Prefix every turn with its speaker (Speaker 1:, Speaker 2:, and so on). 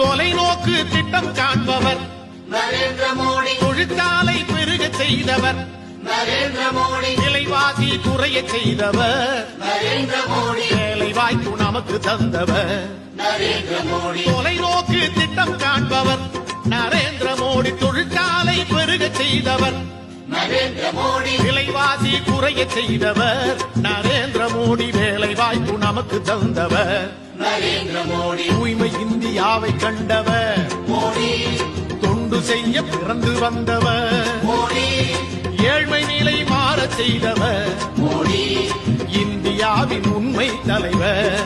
Speaker 1: தொலைநோக்கு திட்டம் காண்பவர்
Speaker 2: நரேந்திர மோடி.
Speaker 1: தொழிற்சாலை பெருக செய்தவர்.
Speaker 2: நரேந்திர மோடி.
Speaker 1: விலைவாசி குறைய செய்தவர்.
Speaker 2: நரேந்திர மோடி.
Speaker 1: வேலை வாய்ப்பு நமக்கு தந்தவர்.
Speaker 2: நரேந்திர மோடி.
Speaker 1: தொலைநோக்கு திட்டம் காண்பவர் நரேந்திர மோடி தொழிற்சாலை பெருக செய்தவர்.
Speaker 2: நரேந்திர மோடி.
Speaker 1: விலைவாசி குறைய செய்தவர். நரேந்திர மோடி வேலை வாய்ப்பு நமக்கு தந்தவர்.
Speaker 2: நரேந்திர மோடி.
Speaker 1: இந்தியாவை கண்டவர்? தொண்டு செய்ய பிறந்து வந்தவர். ஏழ்மை நிலை மாறச் செய்தவர்.
Speaker 2: மோடி
Speaker 1: இந்தியாவின் உண்மை தலைவர்.